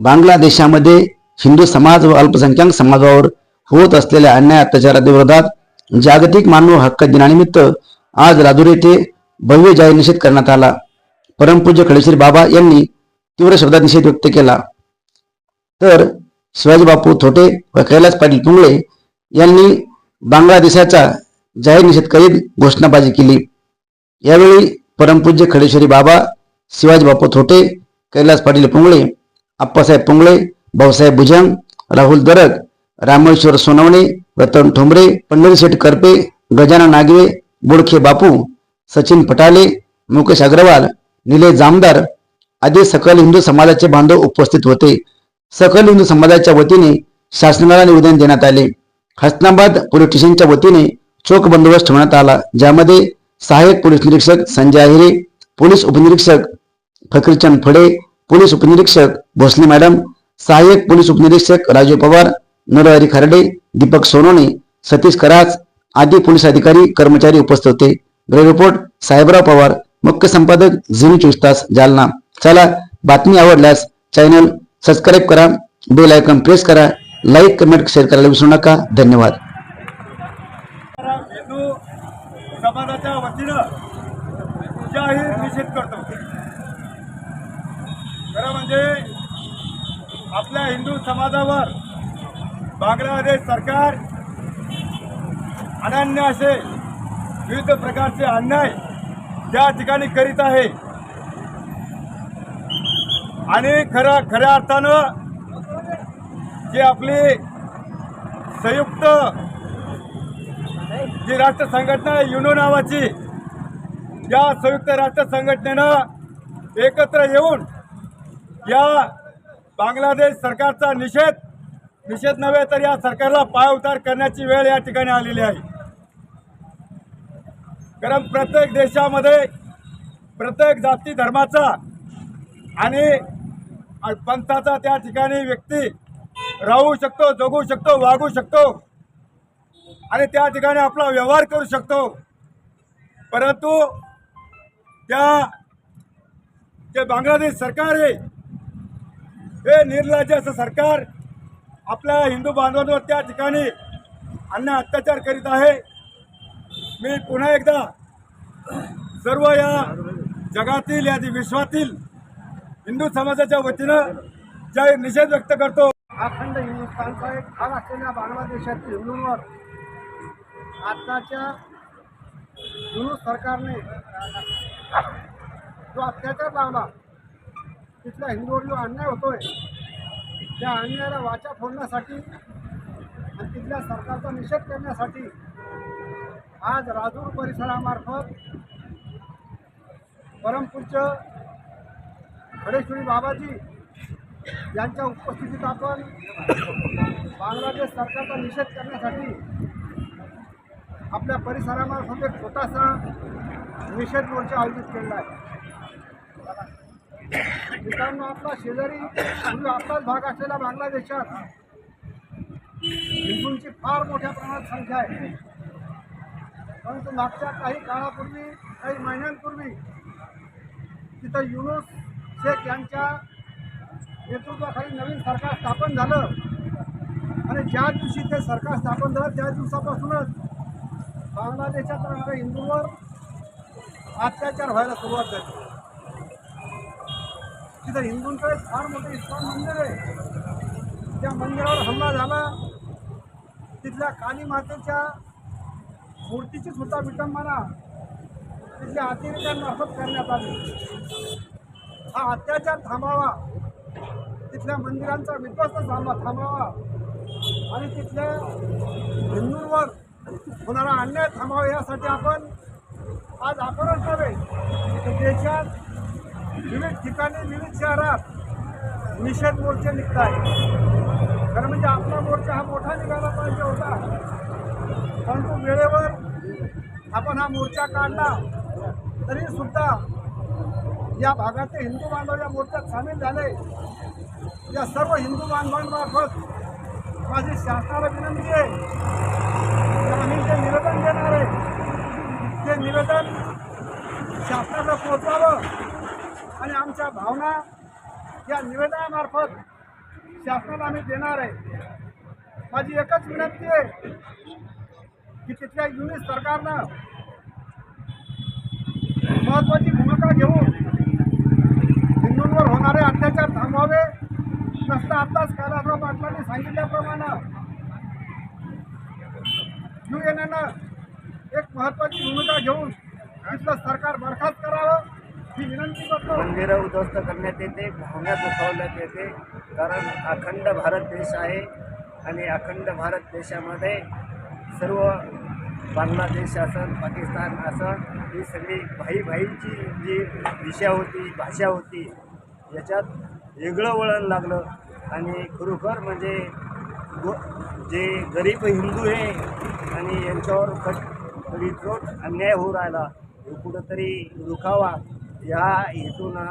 बांगलादेशामध्ये हिंदू समाज व अल्पसंख्याक समाजावर होत असलेल्या अन्याय अत्याचाराविरोधात जागतिक मानव हक्क दिनानिमित्त आज राजूर येथे भव्य जाहीर निषेध करण्यात आला. परमपूज्य खडेश्वरी बाबा यांनी तीव्र शब्दात निषेध व्यक्त केला. तर शिवाजी बापू थोटे व कैलास पाटील पुंगळे यांनी बांगलादेशाचा जाहीर निषेध करीत घोषणाबाजी केली. यावेळी परमपूज्य खडेश्वरी बाबा शिवाजी बापू थोटे कैलास पाटील पुंगळे आप्पासाहेब पुंगळे भाऊसाहेब भुजंग राहुल दरग रामेश्वर सोनवणे रतन ठोंबरे पंढरीशेठ करपे गजानन नागवे बोडखे बापू सचिन पटाले मुकेश अग्रवाल निलेश जामदार आदी सकल हिंदू समाजाचे बांधव उपस्थित होते. सकल हिंदू समाजाच्या वतीने शासनाला निवेदन देण्यात आले. हस्नाबाद पोलीस स्टेशनच्या वतीने चोख बंदोबस्त ठेवण्यात आला. ज्यामध्ये सहाय्यक पोलीस निरीक्षक संजय आहिरे पोलीस उपनिरीक्षक फकीरचंद फडे पोलीस उपनिरीक्षक भोसले मॅडम सहाय्यक पोलीस उपनिरीक्षक राजू पवार नरहरी खर्डे दीपक सोनोने सतीश कराच आदी पोलीस अधिकारी कर्मचारी उपस्थित होते. ग्रह रिपोर्ट साहेबराव पवार मुख्य संपादक झिनी चोवीस तास जालना. चला बातमी आवडल्यास चॅनल सबस्क्राईब करा बेल आयकॉन प्रेस करा लाईक कमेंट शेअर करायला विसरू नका. धन्यवाद. समाजाच्या वतीनं जाहीर निषेध करतो. खरं म्हणजे आपल्या हिंदू समाजावर बांगलादेश सरकार अनन्य असे विविध प्रकारचे अन्याय त्या ठिकाणी करीत आहे. आणि खऱ्या खऱ्या अर्थानं जी आपली संयुक्त जी राष्ट्र संघटना आहे युनो नावाची या संयुक्त राष्ट्र संघटनेनं एकत्र येऊन या बांगलादेश सरकारचा निषेध. निषेध नव्हे तर या सरकारला पायउतार करण्याची वेळ या ठिकाणी आलेली आहे. कारण प्रत्येक देशामध्ये प्रत्येक जाती धर्माचा आणि पंथाचा त्या ठिकाणी व्यक्ती राहू शकतो जगू शकतो वागू शकतो आणि त्या ठिकाणी आपला व्यवहार करू शकतो. परंतु त्या जे बांगलादेश सरकार आहे हे निर्लज्ज असं सरकार आपल्या हिंदू बांधवांवर त्या ठिकाणी अन्य अत्याचार करीत आहे. मी पुन्हा एकदा सर्व या जगातील या विश्वातील हिंदू समाजाच्या वतीनं जाहीर निषेध व्यक्त करतो. अखंड हिंदुस्थानचा एक भाग असलेल्या बांगलादेशातील हिंदूंवर आताच्या हिंदू सरकारने जो अत्याचार लावला तिथल्या हिंदूवर जो अन्याय होतोय. त्या अन्यायाला वाचा फोडण्यासाठी आणि तिथल्या सरकारचा निषेध करण्यासाठी आज राजूर परिसरामार्फत परमपूज्य खडेश्वरी बाबाजी यांच्या उपस्थितीत आपण बांगलादेश सरकारचा निषेध करण्यासाठी आपल्या परिसरामार्फत एक छोटासा निषेध मोर्चा आयोजित केलेला आहे. मित्रांनो आपला शेजारी आपलाच भाग असलेल्या बांगलादेशात हिंदूंची फार मोठ्या प्रमाणात संख्या आहे. परंतु मागच्या काही काळापूर्वी काही महिन्यांपूर्वी तिथं युनुस शेख यांच्या नेतृत्वाखाली नवीन सरकार स्थापन झालं. आणि ज्या दिवशी ते सरकार स्थापन झालं त्या दिवसापासूनच बांगलादेशात राहणाऱ्या हिंदूंवर अत्याचार व्हायला सुरुवात झाली. तिथं हिंदूंचं एक फार मोठं इस्कॉन मंदिर आहे. त्या मंदिरावर हल्ला झाला. तिथल्या काली मातेच्या मूर्तीची सुद्धा विटंबना तिथल्या अतिरेक्यांमार्फत करण्यात आली. हा अत्याचार थांबावा. तिथल्या मंदिरांचा विध्वस्त थांबा थांबावा. आणि तिथल्या हिंदूंवर होणारा अन्याय थांबावा यासाठी आपण आज आपणच नव्हे देशात विविध ठिकाणी विविध शहरात निषेध मोर्चे निघत आहे खरं म्हणजे आपला मोर्चा हा मोठा निघाला पाहिजे होता. परंतु वेळेवर आपण हा मोर्चा काढला तरी सुद्धा या भागाचे हिंदू बांधव या मोर्चात सामील झाले. या सर्व हिंदू बांधवांमार्फत माझी शासनाला विनंती आहे आम्ही जे निवेदन देणार आहे ते निवेदन शासनाला पोहोचावं. आणि आमच्या भावना या निवेदनामार्फत शासनाला आम्ही देणार आहे. माझी एकच विनंती आहे की तिथल्या युनिट सरकारनं महत्वाची भूमिका घेऊन हिंदूंवर होणारे अत्याचार थांबवावे नसता आत्ताच कैलासराव पाटलांनी सांगितल्याप्रमाणे यू एन एक महत्वाची भूमिका घेऊन तिथलं सरकार बरखास्त करावं. मंदिरं उद्ध्वस्त करण्यात येते भावना दुखावण्यात येते कारण अखंड भारत देश आहे आणि अखंड भारत देशामध्ये सर्व बांगलादेश असन पाकिस्तान असन ही सगळी भाई भाईची जी दिशा होती भाषा होती याच्यात वेगळं वळण लागलं आणि खरोखर म्हणजे गो जे गरीब हिंदू आहे आणि यांच्यावर कट कडीचोट अन्याय होऊ राहिला हे कुठंतरी रुखावा या हेतूनं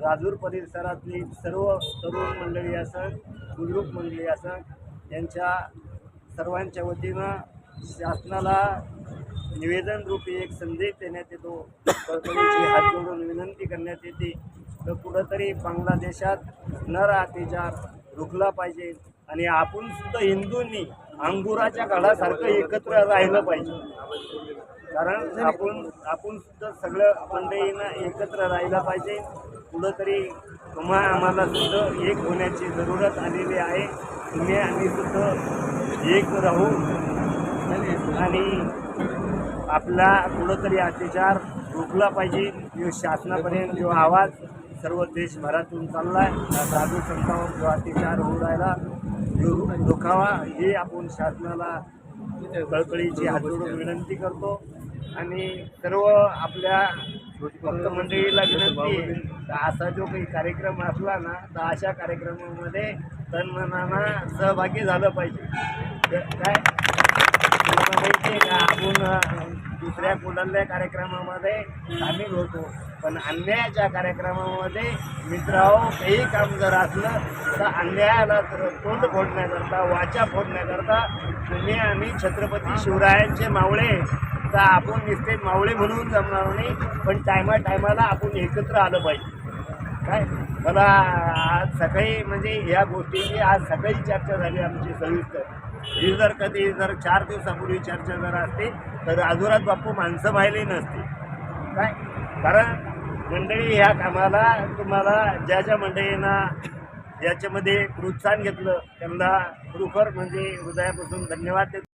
राजूर परिसरातली सर्व तरुण मंडळी असं बुजुर्ग मंडळी असन यांच्या सर्वांच्या वतीनं शासनाला निवेदन रूपी एक संदेश देण्यात येतो. कल्पनेची हात जोडून विनंती करण्यात येते. तर कुठंतरी बांगलादेशात नर अत्याचार रुखला पाहिजे आणि आपण सुद्धा हिंदूंनी अंगुराच्या काळासारखं एकत्र राहिलं पाहिजे. कारण आपण आपण सुद्धा सगळं मंडळीनं एकत्र राहिलं पाहिजे. कुठंतरी तुम्हा आम्हाला सुद्धा एक होण्याची जरूरत आलेली आहे. तुम्ही आम्ही सुद्धा एक राहू. आणि आपला कुठंतरी अत्याचार रोखला पाहिजे. जो शासनापर्यंत जो आवाज सर्व देशभरातून चालला आहे साधू संतांवर जो अत्याचार होऊ राहिला जो रोखावा हे आपण शासनाला कळकळीची हात जोडून विनंती करतो. आणि सर्व आपल्या भक्त मंडळीला विनंती आहे असा जो काही कार्यक्रम असला ना तर अशा कार्यक्रमामध्ये तन्मनानं सहभागी झालं पाहिजे. काय? माहिती आहे का आपण दुसऱ्या कुठल्या कार्यक्रमामध्ये सामील होतो. पण अन्यायाच्या कार्यक्रमामध्ये मित्राहो काही काम जर असलं तर अन्यायाला तर तोंड फोडण्याकरता वाचा फोडण्याकरता तुम्ही आम्ही छत्रपती शिवरायांचे मावळे तर आपण नुसते मावळे म्हणून जमणार नाही पण टायमा टायमाला आपण एकत्र आलं पाहिजे. काय? मला आज सकाळी म्हणजे या गोष्टीची आज सकाळी चर्चा झाली आमची सविस्तर. ही जर कधी जर चार दिवसापूर्वी चर्चा जर असते तर राजूरात बापू माणसं पाहिली नसती. काय? कारण मंडळी ह्या कामाला तुम्हाला ज्या ज्या मंडळींना याच्यामध्ये प्रोत्साहन घेतलं त्यांना खरोखर म्हणजे हृदयापासून धन्यवाद देतो.